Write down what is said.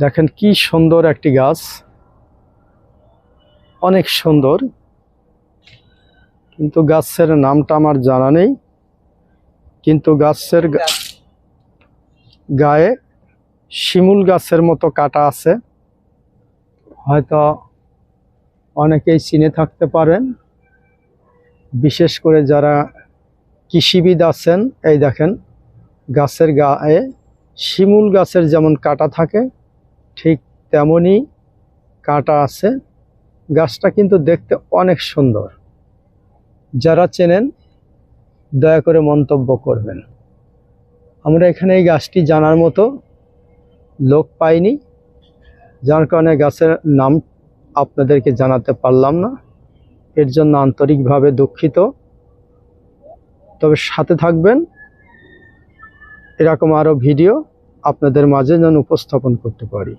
দেখেন কি সুন্দর একটি গাছ। অনেক সুন্দর। কিন্তু গাছের নামটা আমার জানা নেই। কিন্তু গাছের গায়ে শিমুল গাছের মতো কাটা আছে। হয়তো অনেকেই চিনে থাকতে পারেন। বিশেষ করে যারা কৃষিবিদ আছেন, এই দেখেন, গাছের গায়ে শিমুল গাছের যেমন কাটা থাকে ঠিক তেমনই কাটা আছে। গাছটা কিন্তু দেখতে অনেক সুন্দর। যারা চেনেন, দয়া করে মন্তব্য করবেন। আমরা এখানে এই গাছটি জানার মতো লোক পাইনি, যার কারণে গাছের নাম আপনাদেরকে জানাতে পারলাম না। এর জন্য আন্তরিকভাবে দুঃখিত। তবে সাথে থাকবেন, এরকম আরও ভিডিও আপনাদের মাঝে যেন উপস্থাপন করতে পারি।